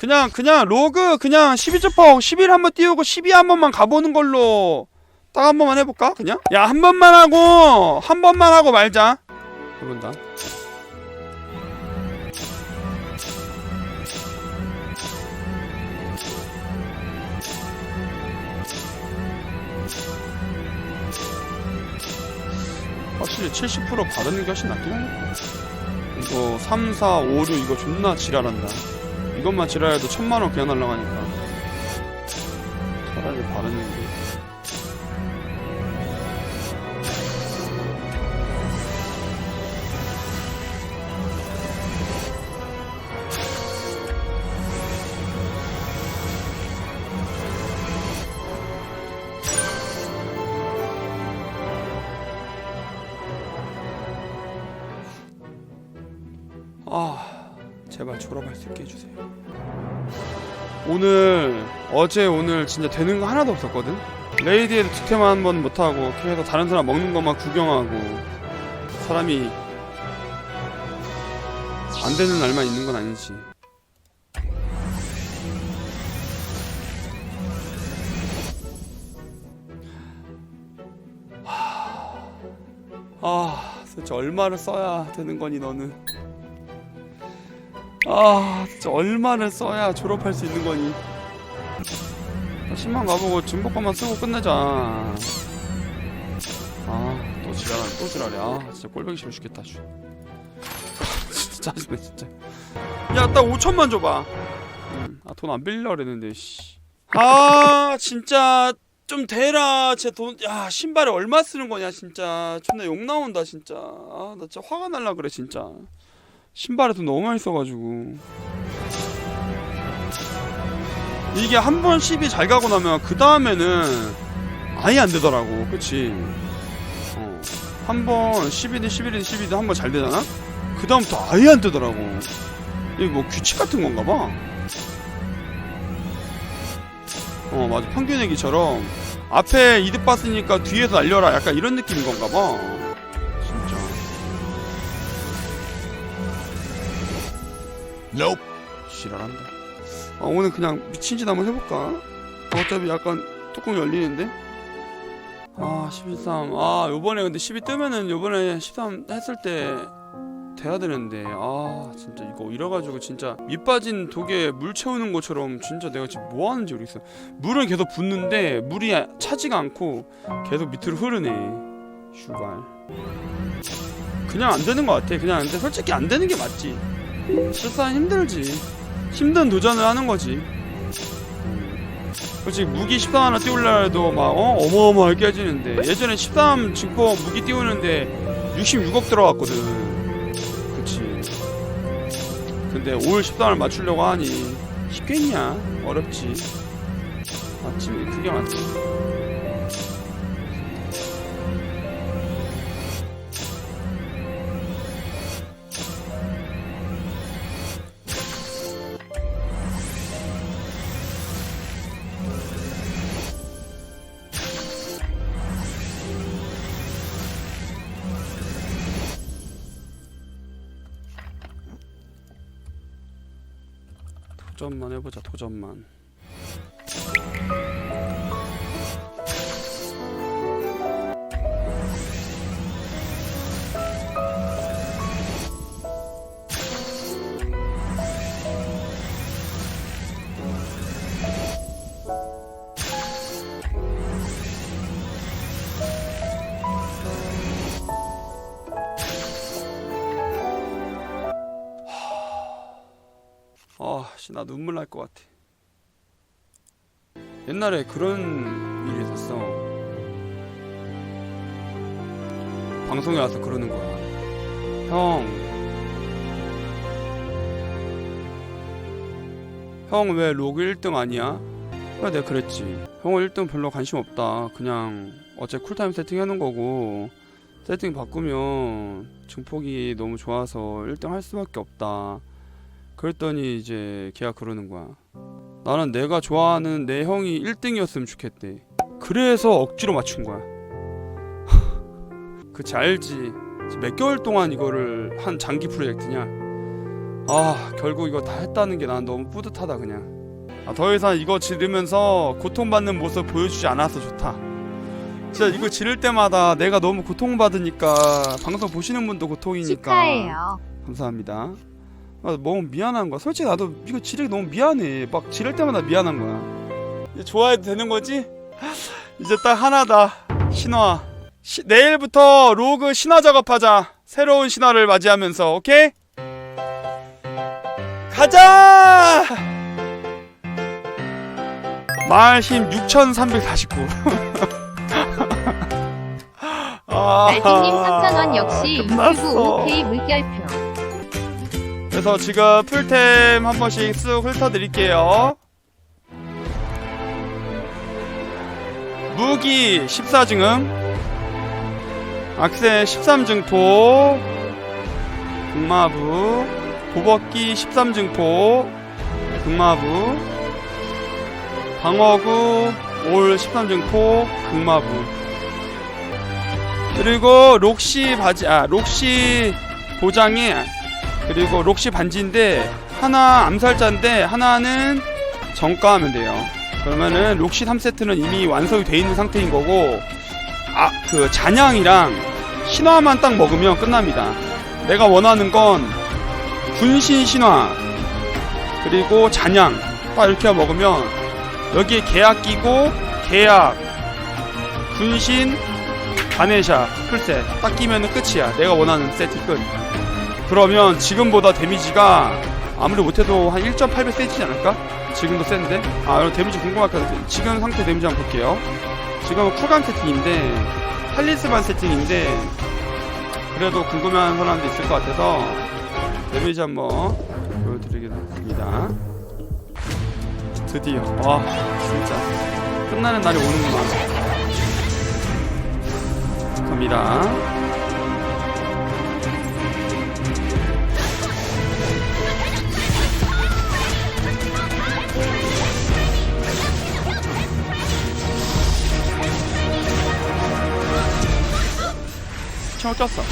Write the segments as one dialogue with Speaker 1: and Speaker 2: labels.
Speaker 1: 그냥 그냥 로그 그냥 12점퍼 11 한번 띄우고 12 한 번만 가보는 걸로 딱 한 번만 해볼까 그냥? 야 한 번만 하고 한 번만 하고 말자. 해본다 확실히 70% 바르는 게 훨씬 낫긴 하겠다 이거 3, 4, 5, 6 이거 존나 지랄한다 이것만 지랄해도 천만 원 그냥 날라가니까. 차라리 바르는 게 아 제발 졸업할 수 있게 해주세요. 오늘 어제 오늘 진짜 되는 거 하나도 없었거든? 레이디에도 득템 한번 못하고 계속 다른 사람 먹는 것만 구경하고 사람이 안 되는 날만 있는 건 아니지. 하... 아 도대체 얼마를 써야 되는 거니 너는 아 진짜 얼마를 써야 졸업할 수 있는 거니? 10만 가보고 중복권만 쓰고 끝내자. 아또 지랄하네 또 지랄해 아 진짜 꼴보기 싫어 죽겠다 씨. 진짜 짜증나 진짜. 야딱 5천만 줘봐. 음, 아돈 안 빌리려고 그랬는데 씨아 진짜 좀 대라 제 돈. 야 신발에 얼마 쓰는 거냐 진짜. 존나 욕 나온다 진짜. 아 나 진짜 화가 날라 그래 진짜 신발에 돈 너무 많이 써가지고. 이게 한번 10이 잘 가고 나면 그 다음에는 아예 안 되더라고. 그치? 어. 한번 10이든 11이든 12든 한 번 잘 되잖아? 그 다음부터 아예 안 되더라고. 이게 뭐 규칙 같은 건가 봐어 맞아. 평균 얘기처럼 앞에 이득 봤으니까 뒤에서 날려라. 약간 이런 느낌인 건가 봐
Speaker 2: Nope.
Speaker 1: 지랄한다. 아, 오늘 그냥 미친 짓 한번 해볼까? 어차피 약간 뚜껑 열리는데? 아, 13. 아, 요번에 근데 12 뜨면은 요번에 13 했을 때 돼야 되는데. 아, 진짜 이거 이래가지고 진짜 밑 빠진 독에 물 채우는 것처럼 진짜 내가 지금 뭐 하는지 모르겠어. 물은 계속 붓는데 물이 차지가 않고 계속 밑으로 흐르네. 슈발. 그냥 안 되는 것 같아. 그냥 근데 솔직히 안 되는 게 맞지. 실상 힘들지. 힘든 도전을 하는 거지. 솔직히 무기 13 하나 띄우려 해도 막 어? 어마어마하게 깨지는데 예전에 13 증포 무기 띄우는데 66억 들어갔거든. 그치. 근데 올 13을 맞추려고 하니 쉽겠냐? 어렵지. 맞지? 그게 맞지. 도전만 해보자 도전만 씨 나 눈물 날 것 같아. 옛날에 그런 일이 있었어. 방송에 와서 그러는 거야. 형. 형 왜 로그 1등 아니야? 그래 내가 그랬지. 형은 1등 별로 관심 없다. 그냥 어째 쿨타임 세팅 해놓은 거고. 세팅 바꾸면 증폭이 너무 좋아서 1등 할 수밖에 없다 그랬더니 이제 걔가 그러는 거야. 나는 내가 좋아하는 내 형이 1등이었으면 좋겠대. 그래서 억지로 맞춘 거야. 그치 알지. 몇 개월 동안 이거를 한 장기 프로젝트냐. 아 결국 이거 다 했다는 게 난 너무 뿌듯하다 그냥 아, 더 이상 이거 지르면서 고통받는 모습 보여주지 않아서 좋다 진짜 이거 지를 때마다 내가 너무 고통받으니까 방송 보시는 분도 고통이니까
Speaker 2: 축하해요.
Speaker 1: 감사합니다 아, 너무 미안한 거야 솔직히 나도 이거 지르기 너무 미안해 막 지를 때마다 미안한 거야 이제 좋아해도 되는 거지? 이제 딱 하나다 신화 시- 내일부터 로그 신화 작업하자 새로운 신화를 맞이하면서 오케이? 가자! 마을 힘 6349. 아,
Speaker 2: 날씨님 3,000원 역시
Speaker 1: 끝났어.
Speaker 2: 유튜브 OK 물결표.
Speaker 1: 그래서 지금 풀템 한 번씩 쓱 훑어드릴게요. 무기 14증음, 악세 13증포, 극마부, 도법기 13증포, 극마부, 방어구 올 13증포, 극마부. 그리고 록시 바지, 아, 록시 도장에 그리고 록시 반지인데 하나 암살자인데 하나는 정가하면 돼요. 그러면은 록시 3세트는 이미 완성이 돼 있는 상태인 거고 아 그 잔향이랑 신화만 딱 먹으면 끝납니다. 내가 원하는 건 군신 신화 그리고 잔향 딱 이렇게 먹으면 여기에 계약 끼고 계약 군신 바네샤 풀셋 딱 끼면은 끝이야. 내가 원하는 세트 끝. 그러면 지금보다 데미지가 아무리 못해도 한 1.8배 세지지 않을까? 지금도 센데? 아 데미지 궁금할 것 같아요 지금 상태 데미지 한번 볼게요. 지금은 쿨감 세팅인데 탈리스만 세팅인데 그래도 궁금해하는 사람도 있을 것 같아서 데미지 한번 보여드리겠습니다. 드디어. 와 진짜. 끝나는 날이 오는구나 갑니다 치마 꼈어.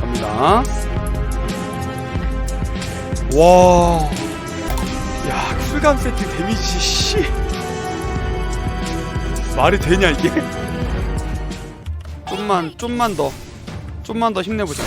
Speaker 1: 갑니다. 와. 야, 쿨감 세트 데미지, 씨. 말이 되냐, 이게? 좀만, 좀만 더. 좀만 더 힘내보자.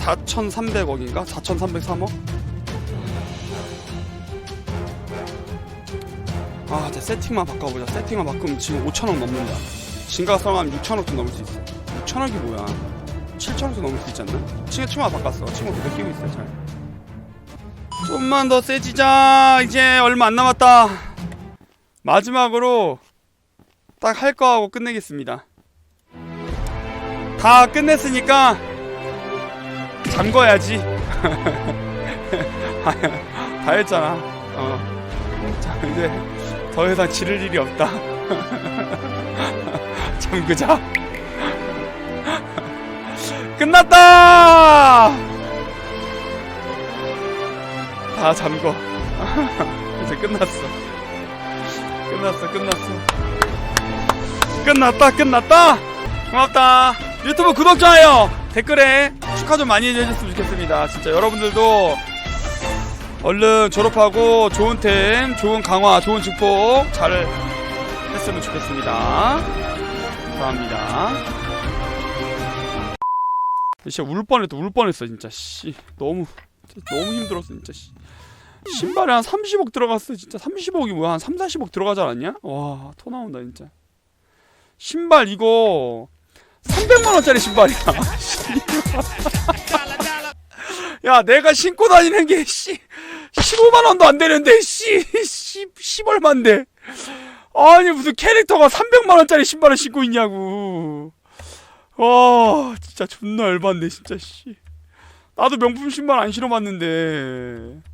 Speaker 1: 4,300억인가? 4,303억? 아, 이제 세팅만 바꿔보자. 세팅만 바꾸면 지금 5천억 넘는다. 진가성하면 6천억도 넘을 수 있어. 6천억이 뭐야? 7천억도 넘을 수 있지 않나? 친구 친구가 바꿨어. 친구가 느끼고 있어, 잘. 좀만 더 세지자. 이제 얼마 안 남았다. 마지막으로 딱 할 거 하고 끝내겠습니다. 다 끝냈으니까 잠궈야지. 다 했잖아. 어. 자, 이제 더 이상 지를 일이 없다. 잠그자. 끝났다! 다 잠궈. 이제 끝났어. 끝났어, 끝났어. 끝났다, 끝났다! 고맙다. 유튜브 구독, 좋아요! 댓글에 축하 좀 많이 해주셨으면 좋겠습니다. 진짜 여러분들도 얼른 졸업하고 좋은 템, 좋은 강화, 좋은 축복 잘 했으면 좋겠습니다. 감사합니다. 진짜 울 뻔했다, 울 뻔했어, 진짜. 씨, 너무, 너무 힘들었어, 진짜. 씨. 신발에 한 30억 들어갔어, 진짜. 30억이 뭐야? 한 3, 40억 들어가지 않았냐? 와, 토 나온다, 진짜. 신발 이거 300만 원짜리 신발이야. 야, 내가 신고 다니는 게 씨, 15만 원도 안 되는데 씨, 씨, 10 얼마인데. 아니 무슨 캐릭터가 300만 원짜리 신발을 신고 있냐고. 와, 진짜 존나 열받네 진짜 씨. 나도 명품 신발 안 신어봤는데.